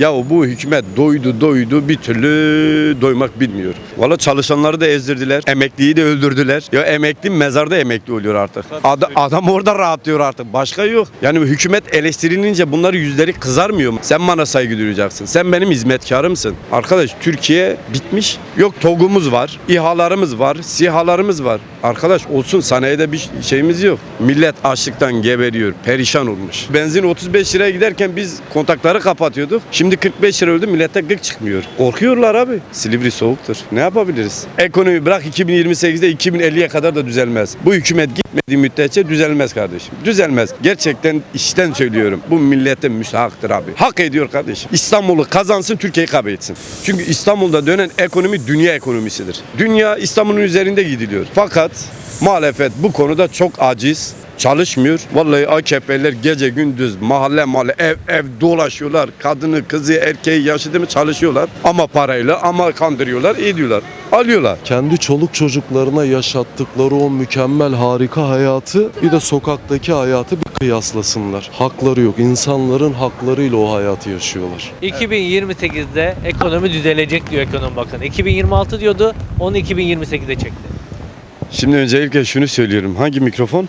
Ya bu hükümet doydu doydu bir türlü doymak bilmiyor. Valla çalışanları da ezdirdiler. Emekliyi de öldürdüler. Ya emekli mezarda emekli oluyor artık. Ada- adam orada rahatlıyor artık. Başka yok. Yani hükümet eleştirilince bunları yüzleri kızarmıyor mu? Sen bana saygı duyacaksın. Sen benim hizmetkarımsın. Arkadaş Türkiye bitmiş. Yok TOG'umuz var, İHA'larımız var, SİHA'larımız var. Arkadaş olsun sanayide bir şeyimiz yok. Millet açlıktan geberiyor, perişan olmuş. Benzin 35 liraya giderken biz kontakları kapatıyorduk. Şimdi 45 lira öldü millete gık çıkmıyor. Korkuyorlar abi. Silivri soğuktur. Ne yapabiliriz? Ekonomi bırak 2028'de 2050'ye kadar da düzelmez. Bu hükümet gitmediği müddetçe düzelmez kardeşim. Düzelmez. Gerçekten işten söylüyorum. Bu millete müsahaktır abi. Hak ediyor kardeşim. İstanbul'u kazansın Türkiye'yi kaybetsin. Çünkü İstanbul'da dönen ekonomi dünya ekonomisidir. Dünya İstanbul'un üzerinde gidiliyor. Fakat muhalefet bu konuda çok aciz çalışmıyor. Vallahi AKP'liler gece gündüz mahalle mahalle ev ev dolaşıyorlar. Kadını, kızı, erkeği, yaşlı mı çalışıyorlar. Ama parayla ama kandırıyorlar, ediyorlar. Alıyorlar. kendi çoluk çocuklarına yaşattıkları o mükemmel harika hayatı bir de sokaktaki hayatı bir kıyaslasınlar. Hakları yok. İnsanların haklarıyla o hayatı yaşıyorlar. 2028'de ekonomi düzelecek diyor ekonomi bakanı. 2026 diyordu, onu 2028'de çekti. Şimdi öncelikle şunu söylüyorum. Hangi mikrofon?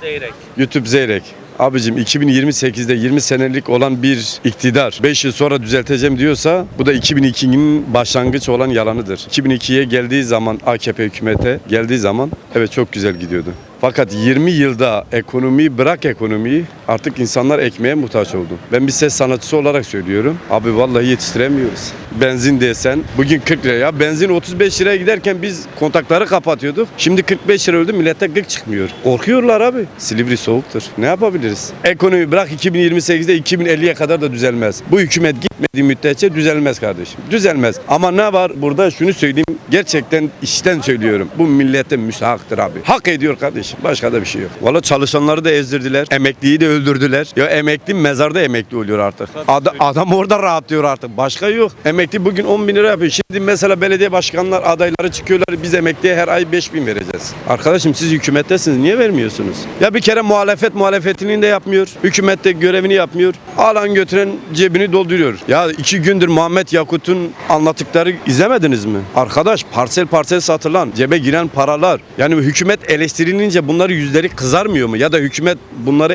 Zeyrek. YouTube Zeyrek. Abicim 2028'de 20 senelik olan bir iktidar 5 yıl sonra düzelteceğim diyorsa bu da 2002'nin başlangıç olan yalanıdır. 2002'ye geldiği zaman AKP hükümete geldiği zaman evet çok güzel gidiyordu. Fakat 20 yılda ekonomiyi bırak ekonomiyi artık insanlar ekmeğe muhtaç oldu. Ben bir ses sanatçısı olarak söylüyorum. Abi vallahi yetiştiremiyoruz. Benzin desen bugün 40 lira benzin 35 liraya giderken biz kontakları kapatıyorduk. Şimdi 45 lira öldü millete gık çıkmıyor. Korkuyorlar abi. Silivri soğuktur. Ne yapabiliriz? Ekonomi bırak 2028'de 2050'ye kadar da düzelmez. Bu hükümet gitmediği müddetçe düzelmez kardeşim. Düzelmez. Ama ne var burada şunu söyleyeyim. Gerçekten işten söylüyorum. Bu millete müsahaktır abi. Hak ediyor kardeşim. Başka da bir şey yok. Valla çalışanları da ezdirdiler. Emekliyi de öldürdüler. Ya emekli mezarda emekli oluyor artık. Ada- adam orada rahatlıyor artık. Başka yok. Emekli bugün 10 bin lira yapıyor. Şimdi mesela belediye başkanlar adayları çıkıyorlar. Biz emekliye her ay 5 bin vereceğiz. Arkadaşım siz hükümettesiniz. Niye vermiyorsunuz? Ya bir kere muhalefet muhalefetini de yapmıyor. Hükümet de görevini yapmıyor. Alan götüren cebini dolduruyor. Ya iki gündür Muhammed Yakut'un anlattıkları izlemediniz mi? Arkadaş parsel parsel satılan, cebe giren paralar. Yani hükümet eleştirilince bunları yüzleri kızarmıyor mu? Ya da hükümet bunları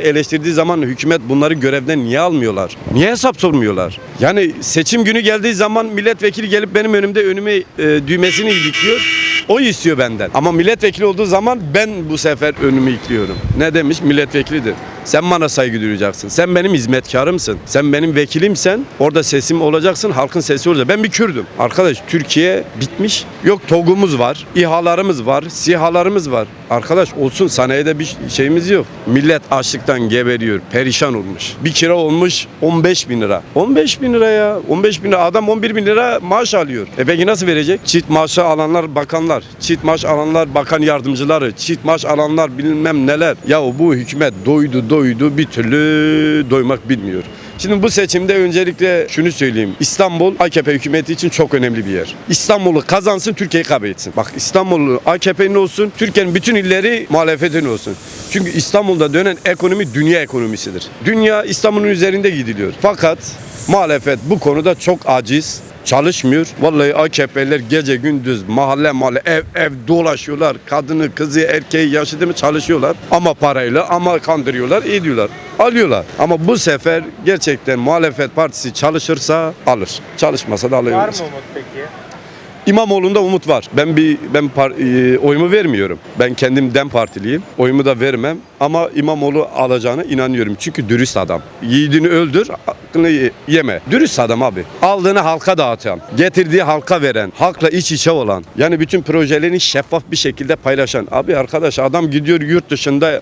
eleştirdiği zaman hükümet bunları görevden niye almıyorlar? Niye hesap sormuyorlar? Yani seçim günü geldiği zaman milletvekili gelip benim önümde önüme e, düğmesini ilikliyor. O istiyor benden. Ama milletvekili olduğu zaman ben bu sefer önümü ikliyorum. Ne demiş? Milletvekilidir. Sen bana saygı duyacaksın. Sen benim hizmetkarımsın. Sen benim vekilimsen orada sesim olacaksın. Halkın sesi olacak. Ben bir Kürdüm. Arkadaş Türkiye bitmiş. Yok TOG'umuz var. İHA'larımız var. SİHA'larımız var. Arkadaş olsun sanayide bir şeyimiz yok. Millet açlıktan geberiyor. Perişan olmuş. Bir kira olmuş 15 bin lira. 15 bin lira ya. 15 bin lira. Adam 11 bin lira maaş alıyor. E peki nasıl verecek? Çift maaşı alanlar bakanlar. Çift maaş alanlar bakan yardımcıları. Çift maaş alanlar bilmem neler. Ya bu hükümet doydu doydu bir türlü doymak bilmiyor. Şimdi bu seçimde öncelikle şunu söyleyeyim. İstanbul AKP hükümeti için çok önemli bir yer. İstanbul'u kazansın Türkiye'yi kaybetsin. Bak İstanbul'u AKP'nin olsun, Türkiye'nin bütün illeri muhalefetin olsun. Çünkü İstanbul'da dönen ekonomi dünya ekonomisidir. Dünya İstanbul'un üzerinde gidiliyor. Fakat muhalefet bu konuda çok aciz çalışmıyor. Vallahi AKP'liler gece gündüz mahalle mahalle ev ev dolaşıyorlar. Kadını, kızı, erkeği, yaşlı mı çalışıyorlar. Ama parayla ama kandırıyorlar, ediyorlar. Alıyorlar. Ama bu sefer gerçekten muhalefet partisi çalışırsa alır. Çalışmasa da alır. Var mı umut peki? İmamoğlu'nda umut var. Ben bir ben par- e, oyumu vermiyorum. Ben kendim dem partiliyim. Oyumu da vermem ama İmamoğlu alacağına inanıyorum. Çünkü dürüst adam. Yiğidini öldür, hakkını ye- yeme. Dürüst adam abi. Aldığını halka dağıtan, getirdiği halka veren, halkla iç içe olan. Yani bütün projelerini şeffaf bir şekilde paylaşan. Abi arkadaş adam gidiyor yurt dışında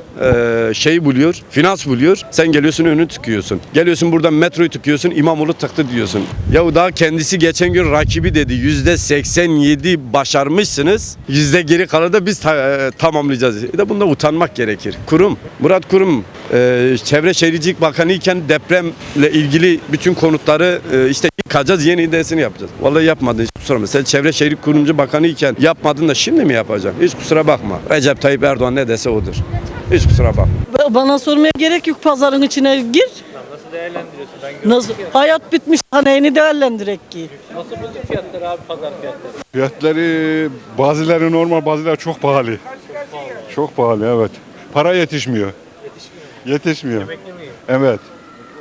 e, şey buluyor, finans buluyor. Sen geliyorsun önünü tıkıyorsun. Geliyorsun buradan metroyu tıkıyorsun, İmamoğlu tıktı diyorsun. Yahu daha kendisi geçen gün rakibi dedi. Yüzde 87 başarmışsınız. Yüzde geri kalanı da biz ta- e, tamamlayacağız. Bir de bunda utanmak gerekir. Kurum, Murat Kurum e, Çevre Şehircilik Bakanı iken depremle ilgili bütün konutları e, işte yıkacağız yeni desini yapacağız. Vallahi yapmadın hiç kusura bakma. Sen Çevre Şehircilik Kurumcu Bakanı iken yapmadın da şimdi mi yapacaksın? Hiç kusura bakma. Recep Tayyip Erdoğan ne dese odur. Hiç kusura bakma. Bana sormaya gerek yok pazarın içine gir. Nasıl değerlendiriyorsun? Ben gördüm Nasıl? ki. Hayat bitmiş. Ha neyini değerlendirek ki? Nasıl buldun fiyatları abi pazar fiyatları? Fiyatları bazıları normal bazıları çok pahalı. Çok pahalı evet. Para yetişmiyor. Yetişmiyor. Emekli miyim? Evet.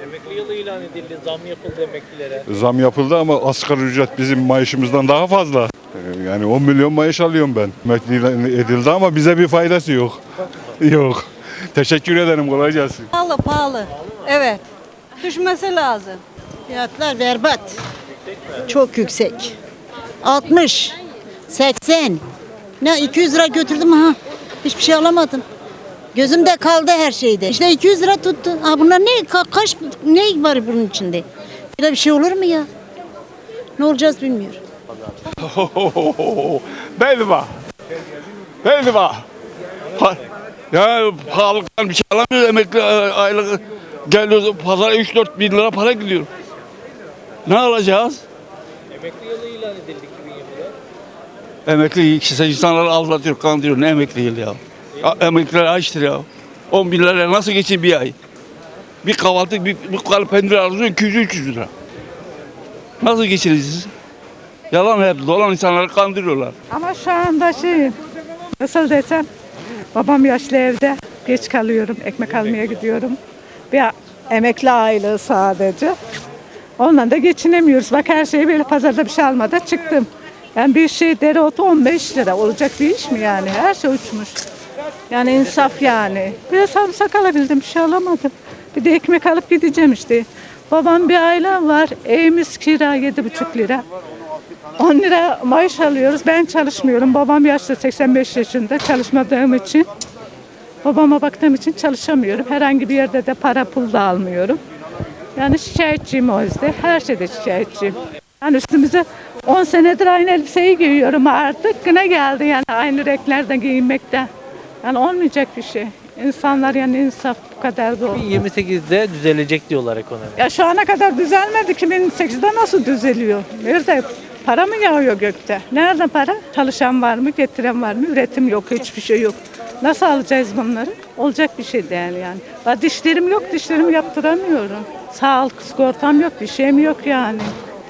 Emekli yılı ilan edildi. Zam yapıldı emeklilere. Zam yapıldı ama asgari ücret bizim maaşımızdan daha fazla. Ee, Yani 10 milyon maaş alıyorum ben. Emekli ilan edildi ama bize bir faydası yok. Yok. Teşekkür ederim. Kolay gelsin. Pahalı pahalı. Evet. Düşmesi lazım. Fiyatlar berbat. Çok yüksek. 60, 80. Ne 200 lira götürdüm ha. Hiçbir şey alamadım. Gözümde kaldı her şeyde. İşte 200 lira tuttu. Ha bunlar ne ka- kaç ne var bunun içinde? Böyle bir şey olur mu ya? Ne olacağız bilmiyorum. Bedava. Ha, ya pahalıktan bir şey alamıyoruz emekli e, aylık geliyoruz pazara 3-4 bin lira para gidiyor. Ne alacağız? Emekli yılı ilan edildi 2024. Emekli kişi insanları aldatıyor, kandırıyor. Ne emekli yıl ya? Emekliler açtır ya. 10 bin liraya nasıl geçin bir ay? Bir kahvaltı, bir, bir kalıp peynir alıyorsun 200-300 lira. Nasıl geçireceğiz? Yalan hep, dolan insanları kandırıyorlar. Ama şu anda şey nasıl desem babam yaşlı evde geç kalıyorum ekmek almaya gidiyorum. Bir emekli aylığı sadece. Onunla da geçinemiyoruz. Bak her şeyi böyle pazarda bir şey almadan çıktım. Yani bir şey dereotu 15 lira olacak bir iş mi yani? Her şey uçmuş. Yani insaf yani. Bir sarımsak alabildim bir şey alamadım. Bir de ekmek alıp gideceğim işte. Babam bir ailem var. Evimiz kira 7,5 lira. 10 lira maaş alıyoruz. Ben çalışmıyorum. Babam yaşlı 85 yaşında çalışmadığım için. Babama baktığım için çalışamıyorum. Herhangi bir yerde de para pul da almıyorum. Yani şikayetçiyim o yüzden. Her şeyde şikayetçiyim. Yani üstümüze 10 senedir aynı elbiseyi giyiyorum artık. Güne geldi yani aynı renklerden giyinmekten. Yani olmayacak bir şey. İnsanlar yani insaf bu kadar da olur. 2028'de düzelecek diyorlar ekonomi. Ya şu ana kadar düzelmedi. 2008'de nasıl düzeliyor? Nerede? Para mı yağıyor gökte? Nerede para? Çalışan var mı? Getiren var mı? Üretim yok. Hiçbir şey yok. Nasıl alacağız bunları? Olacak bir şey değil yani. Ben dişlerim yok. Dişlerimi yaptıramıyorum. Sağlık sigortam yok. Bir şeyim yok yani.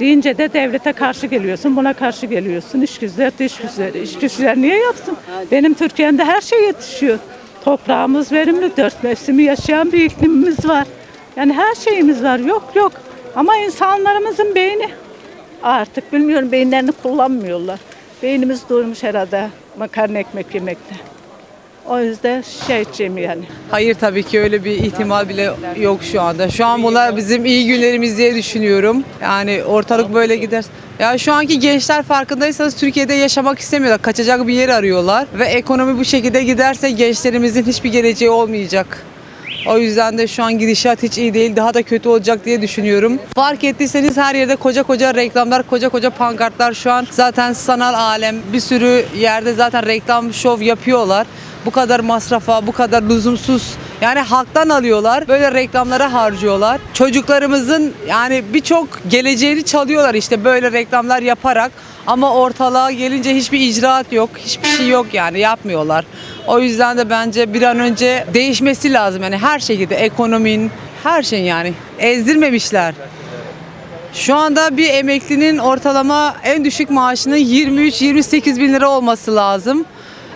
Deyince de devlete karşı geliyorsun, buna karşı geliyorsun. İş güzel, dış güzel. İş güzel niye yapsın? Benim Türkiye'mde her şey yetişiyor. Toprağımız verimli, dört mevsimi yaşayan bir iklimimiz var. Yani her şeyimiz var. Yok yok. Ama insanlarımızın beyni artık bilmiyorum beyinlerini kullanmıyorlar. Beynimiz durmuş herhalde makarna ekmek yemekte. O yüzden şikayetçiyim yani. Hayır tabii ki öyle bir ihtimal bile yok şu anda. Şu an bunlar bizim iyi günlerimiz diye düşünüyorum. Yani ortalık böyle gider. Ya şu anki gençler farkındaysanız Türkiye'de yaşamak istemiyorlar. Kaçacak bir yer arıyorlar. Ve ekonomi bu şekilde giderse gençlerimizin hiçbir geleceği olmayacak. O yüzden de şu an gidişat hiç iyi değil. Daha da kötü olacak diye düşünüyorum. Fark ettiyseniz her yerde koca koca reklamlar, koca koca pankartlar şu an zaten sanal alem. Bir sürü yerde zaten reklam şov yapıyorlar. Bu kadar masrafa, bu kadar lüzumsuz yani halktan alıyorlar. Böyle reklamlara harcıyorlar. Çocuklarımızın yani birçok geleceğini çalıyorlar işte böyle reklamlar yaparak. Ama ortalığa gelince hiçbir icraat yok. Hiçbir şey yok yani yapmıyorlar. O yüzden de bence bir an önce değişmesi lazım. Yani her şekilde ekonominin her şey yani ezdirmemişler. Şu anda bir emeklinin ortalama en düşük maaşının 23-28 bin lira olması lazım.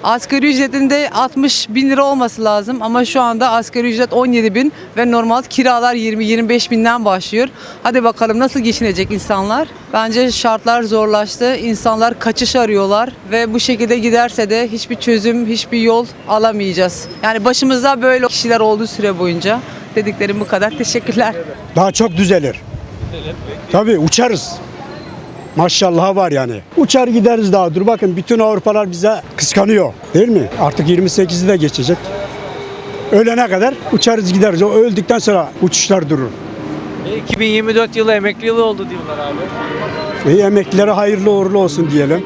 Asgari ücretin de 60 bin lira olması lazım ama şu anda asgari ücret 17 bin ve normal kiralar 20-25 binden başlıyor. Hadi bakalım nasıl geçinecek insanlar? Bence şartlar zorlaştı. İnsanlar kaçış arıyorlar ve bu şekilde giderse de hiçbir çözüm, hiçbir yol alamayacağız. Yani başımızda böyle kişiler olduğu süre boyunca dediklerim bu kadar. Teşekkürler. Daha çok düzelir. Tabii uçarız. Maşallah var yani. Uçar gideriz daha dur bakın bütün Avrupalar bize kıskanıyor değil mi? Artık 28'i de geçecek. Ölene kadar uçarız gideriz. O öldükten sonra uçuşlar durur. Ve 2024 yılı emekli yılı oldu diyorlar abi. İyi emeklilere hayırlı uğurlu olsun diyelim.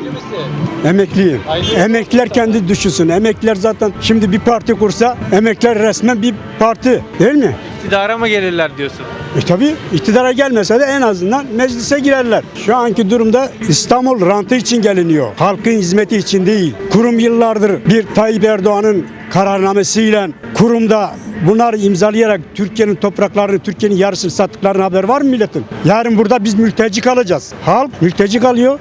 Emekliyim. Emekliler kendi düşünsün. Emekliler zaten şimdi bir parti kursa emekliler resmen bir parti değil mi? İktidara mı gelirler diyorsun? E tabi iktidara gelmese de en azından meclise girerler. Şu anki durumda İstanbul rantı için geliniyor. Halkın hizmeti için değil. Kurum yıllardır bir Tayyip Erdoğan'ın kararnamesiyle kurumda bunlar imzalayarak Türkiye'nin topraklarını, Türkiye'nin yarısını sattıklarının haber var mı milletin? Yarın burada biz mülteci kalacağız. Halk mülteci kalıyor.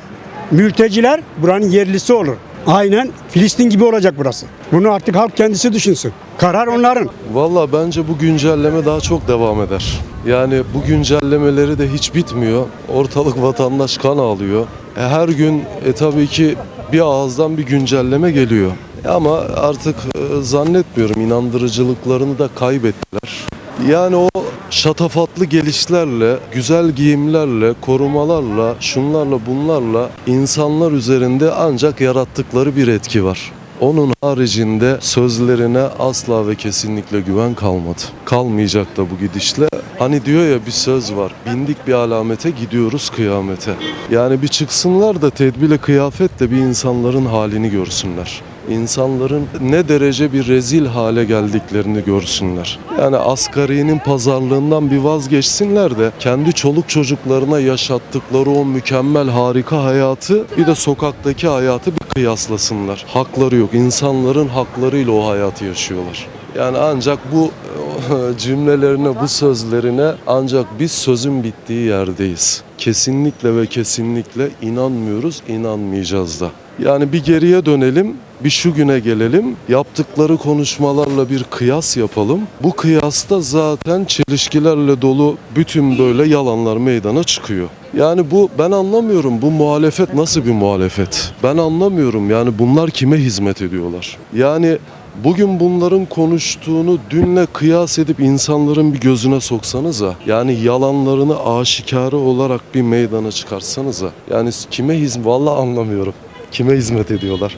Mülteciler buranın yerlisi olur. Aynen Filistin gibi olacak burası. Bunu artık halk kendisi düşünsün. Karar onların. Valla bence bu güncelleme daha çok devam eder. Yani bu güncellemeleri de hiç bitmiyor. Ortalık vatandaş kan ağlıyor. E, her gün e, tabii ki bir ağızdan bir güncelleme geliyor. E, ama artık e, zannetmiyorum inandırıcılıklarını da kaybettiler. Yani o şatafatlı gelişlerle, güzel giyimlerle, korumalarla, şunlarla bunlarla insanlar üzerinde ancak yarattıkları bir etki var. Onun haricinde sözlerine asla ve kesinlikle güven kalmadı. Kalmayacak da bu gidişle. Hani diyor ya bir söz var. Bindik bir alamete gidiyoruz kıyamete. Yani bir çıksınlar da tedbirle kıyafetle bir insanların halini görsünler. İnsanların ne derece bir rezil hale geldiklerini görsünler. Yani asgarinin pazarlığından bir vazgeçsinler de kendi çoluk çocuklarına yaşattıkları o mükemmel harika hayatı bir de sokaktaki hayatı bir kıyaslasınlar. Hakları yok. İnsanların haklarıyla o hayatı yaşıyorlar. Yani ancak bu cümlelerine, bu sözlerine ancak biz sözün bittiği yerdeyiz. Kesinlikle ve kesinlikle inanmıyoruz, inanmayacağız da. Yani bir geriye dönelim, bir şu güne gelelim, yaptıkları konuşmalarla bir kıyas yapalım. Bu kıyasta zaten çelişkilerle dolu bütün böyle yalanlar meydana çıkıyor. Yani bu ben anlamıyorum bu muhalefet nasıl bir muhalefet? Ben anlamıyorum yani bunlar kime hizmet ediyorlar? Yani Bugün bunların konuştuğunu dünle kıyas edip insanların bir gözüne soksanıza. Yani yalanlarını aşikare olarak bir meydana çıkarsanıza. Yani kime hizmet vallahi anlamıyorum. Kime hizmet ediyorlar?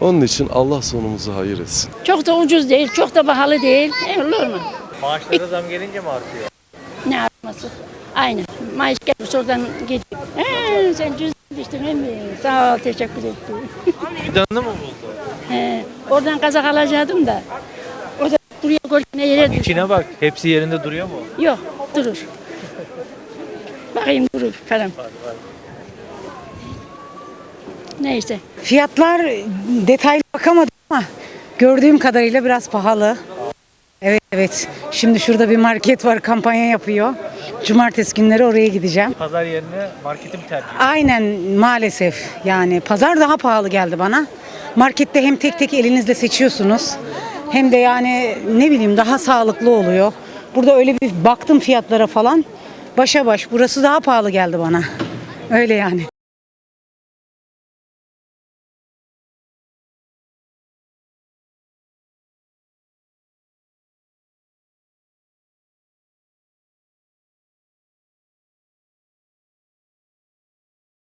Onun için Allah sonumuzu hayır etsin. Çok da ucuz değil, çok da pahalı değil. E, olur mu? Maaşlara zam gelince mi artıyor? Ne artması? Aynen. Maaş gelmiş oradan gidiyor. He, sen cüzdan düştün değil mi? Sağ ol, teşekkür ettim. Fidanını mı buldu? He, oradan kazak alacaktım da. O da buraya koyduğuna yere düştü. İçine bak. Hepsi yerinde duruyor mu? Yok, durur. Bakayım durur falan. Neyse. Fiyatlar detaylı bakamadım ama gördüğüm kadarıyla biraz pahalı. Evet evet. Şimdi şurada bir market var kampanya yapıyor. Cumartesi günleri oraya gideceğim. Pazar yerine marketi mi tercih Aynen maalesef yani pazar daha pahalı geldi bana. Markette hem tek tek elinizle seçiyorsunuz hem de yani ne bileyim daha sağlıklı oluyor. Burada öyle bir baktım fiyatlara falan. Başa baş burası daha pahalı geldi bana. Öyle yani.